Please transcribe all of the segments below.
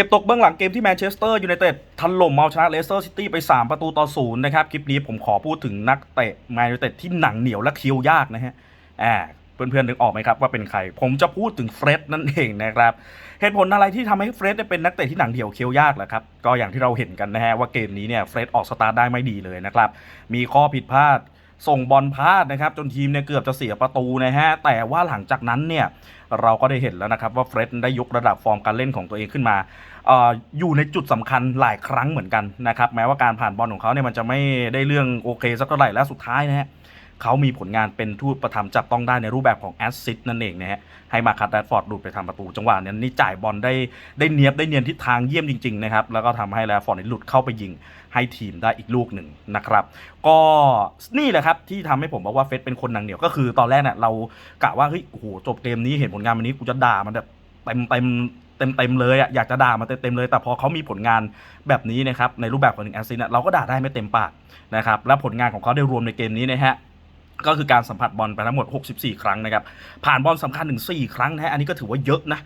ก็บตกเบื้องหลังเกมที่แมนเชสเตอร์ยูไนเต็ดถล่มเอาชนะเลสเตอร์ซิตี้ไป 3 ประตูต่อศูนย์นะครับ คลิปนี้ผมขอพูดถึงนักเตะแมนยูไนเต็ดที่หนังเหนียวและเคี้ยวยากนะฮะอ่าเพื่อนๆนึกออกไหมครับว่าเป็นใคร ผมจะพูดถึงเฟร็ดนั่นเองนะครับ เหตุผลอะไรที่ทำให้เฟร็ดเป็นนักเตะที่หนังเดี่ยวเคี้ยวยากแหละครับ ก็อย่างที่เราเห็นกันนะฮะว่าเกมนี้เนี่ยเฟร็ดออกสตาร์ทได้ไม่ดีเลยนะครับ มีข้อผิดพลาด ส่งบอลพลาดนะครับ จนทีมเนี่ยเกือบจะเสียประตูนะฮะ แต่ว่าหลังจากนั้นเนี่ยเราก็ได้เห็นแล้วนะครับว่าเฟร็ดได้ยกระดับฟอร์มการเล่นของตัวเองขึ้นมาอออยู่ในจุดสำคัญหลายครั้งเหมือนกันนะครับ แม้ว่าการผ่านบอลของเขาเนี่ยมันจะไม่ได้เรื่องโอเคสักเท่าไหร่และสุดท้ายนะฮะ เขามีผลงานเป็นทูตประทับจับต้องได้ในรูปแบบของแอสซิสต์นั่นเองนะฮะให้มาคัตแรดฟอร์ดดูดไปทำประตู จังหวะนั้นี่จ่ายบอลได้ได้เนียบได้เนียนทิศทางเยี่ยมจริงๆนะครับแล้วก็ทำให้แรดฟอร์ดนี่หลุดเข้าไปยิงให้ทีมได้อีกลูกหนึ่งนะครับ ก็นี่แหละครับที่ทำให้ผมบอกว่าเฟสเป็นคนหนังเหนียวก็คือตอนแรกเนี่ยเรากะว่าเฮ้ยโอ้โหจบเกมนี้เห็นผลงานวันนี้กูจะด่ามันแบบเต็มเต็มเต็มเต็มเลยอะอยากจะด่ามันเต็มเต็มเลย แต่พอเขามีผลงานแบบนี้นะครับในรูปแบบของหนึ่งแอสซิสเราก็ด่าได้ไม่เต็มปากนะครับและผลงานของเขาได้รวมในเกมนี้นะฮะ ก็คือการสัมผัสบอลไปทั้งหมด 64 ครั้งนะครับ ผ่านบอลสำคัญถึง 4 ครั้งนะฮะ อันนี้ก็ถือว่าเยอะนะ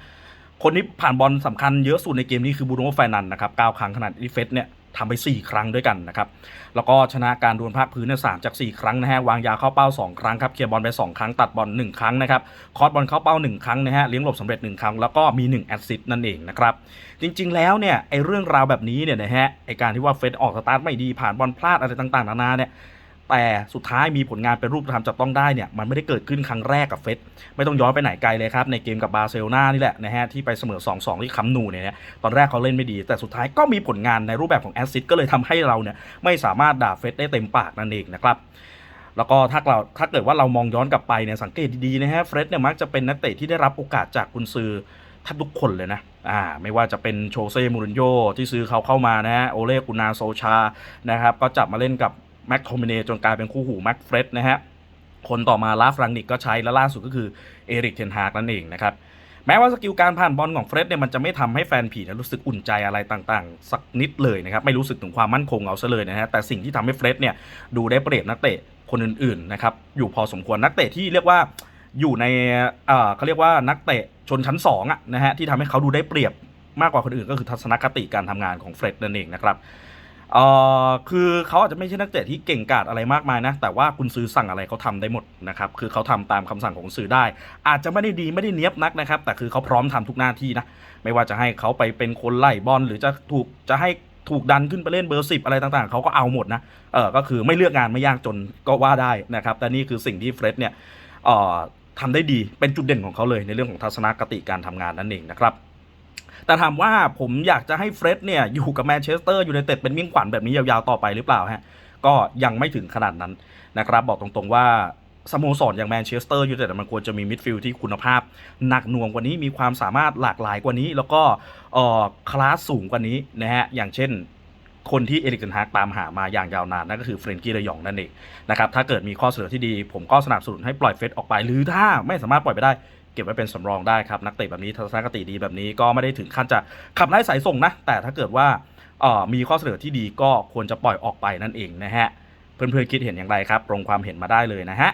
คนที่ผ่านบอลสำคัญเยอะสุดในเกมนี้คือบูโน่ไฟนันนะครับ 9 ครั้งขนาดที่เฟสเนี่ยทำไป 4 ครั้งด้วยกันนะครับ แล้วก็ชนะการดวลภาคพื้นเนี่ยสจาก 4 ครั้งนะฮะ วางยาเข้าเป้า 2 ครั้งครับ เคลียร์บอลไป 2 ครั้ง ตัดบอล 1 ครั้งนะครับ คอร์สบอลเข้าเป้า 1 ครั้งนะฮะ เลี้ยงหลบสำเร็จ 1 ครั้ง แล้วก็มี 1 แอสซิสต์นั่นเองนะครับ จริงๆ แล้วเนี่ยไอ้เรื่องราวแบบนี้เนี่ยนะฮะ ไอ้การที่ว่าเฟสออกสตาร์ทไม่ดี ผ่านบอลพลาดอะไรต่างๆ นานาเนี่ย แต่สุดท้ายมีผลงานเป็นรูปธรรมจับต้องได้เนี่ยมันไม่ได้เกิดขึ้นครั้งแรกกับเฟสไม่ต้องย้อนไปไหนไกลเลยครับ ในเกมกับบาร์เซโลนานี่แหละนะฮะที่ไปเสมอ 2-2 ที่คัมนูเนี่ยตอนแรกเขาเล่นไม่ดี แต่สุดท้ายก็มีผลงานในรูปแบบของแอสซิสก็เลยทำให้เราเนี่ยไม่สามารถด่าเฟสได้เต็มปากนั่นเองนะครับแล้วก็ถ้าเราถ้าเกิดว่าเรามองย้อนกลับไปเนี่ยสังเกตดีๆนะฮะเฟรดเนี่ยมักจะเป็นนักเตะที่ได้รับโอกาสจากกุนซือแทบทุกคนเลยนะ อ่า ไม่ว่าจะเป็นโชเซ่ มูรินโญ่ที่ซื้อเขาเข้ามานะฮะ โอเล่กุนาโซชา นะครับ ก็จับมาเล่นกับ แม็กโทมิเนจนกลายเป็นคู่หูแม็กเฟรดนะฮะคนต่อมาลาฟรังนิกก็ใช้และล่าสุดก็คือเอริกเทนฮากนั่นเองนะครับแม้ว่าสกิลการผ่านบอลของเฟรดเนี่ยมันจะไม่ทำให้แฟนผีนี่ยรู้สึกอุ่นใจอะไรต่างๆ สักนิดเลยนะครับไม่รู้สึกถึงความมั่นคงเอาซะเลยนะฮะแต่สิ่งที่ทำให้เฟรดเนี่ยดูได้เปรียบนักเตะคนอื่นๆนะครับอยู่พอสมควรนักเตะที่เรียกว่าอยู่ในเอ่อเขาเรียกว่านักเตะชนชั้น2อะนะฮะที่ทำให้เขาดูได้เปรียบมากกว่าคนอื่นก็คือทัศนคติการทำงานของเฟรดนั่นเองนะครับ เอ่อคือเขาอาจจะไม่ใช่นักเตะที่เก่งกาจอะไรมากมายนะ แต่ว่าคุณซื้อสั่งอะไรเขาทำได้หมดนะครับ คือเขาทำตามคำสั่งของคุณซื้อได้ อาจจะไม่ได้ดีไม่ได้เนี้ยบนักนะครับ แต่คือเขาพร้อมทำทุกหน้าที่นะ ไม่ว่าจะให้เขาไปเป็นคนไล่บอลหรือจะถูกจะให้ถูกดันขึ้นไปเล่นเบอร์สิบอะไรต่างๆ เขาก็เอาหมดนะ เออก็คือไม่เลือกงานไม่ยากจนก็ว่าได้นะครับ แต่นี่คือสิ่งที่เฟร็ดเนี่ยเอ่อทำได้ดี เป็นจุดเด่นของเขาเลยในเรื่องของทัศนคติการทำงานนั่นเองนะครับ แต่ถามว่าผมอยากจะให้เฟร็ดเนี่ยอยู่กับแมนเชสเตอร์ยูไนเต็ดเป็นมิ่งขวัญแบบนี้ยาวๆต่อไปหรือเปล่าฮะก็ยังไม่ถึงขนาดนั้นนะครับบอกตรงๆว่าสโมสรอย่างแมนเชสเตอร์ยูไนเต็ดมันควรจะมีมิดฟิลด์ที่คุณภาพ หนักหน่วงกว่านี้มีความสามารถหลากหลายกว่านี้ แล้วก็เอ่อคลาสสูงกว่านี้นะฮะอย่างเช่นคนที่เอริกเทนฮากตามหามาอย่างยาวนานนั่นก็คือเฟรนกี้ระยองนั่นเองนะครับถ้าเกิดมีข้อเสนอที่ดี ผมก็สนับสนุนให้ปล่อยเฟสออกไป หรือถ้าไม่สามารถปล่อยไปได้ เก็บไว้เป็นสำรองได้ครับ นักเตะแบบนี้ทัศนคติดีแบบนี้ก็ไม่ได้ถึงขั้นจะขับไล่สายส่งนะ แต่ถ้าเกิดว่ามีข้อเสนอที่ดีก็ควรจะปล่อยออกไปนั่นเองนะฮะ เพื่อนๆคิดเห็นอย่างไรครับลงความเห็นมาได้เลยนะฮะ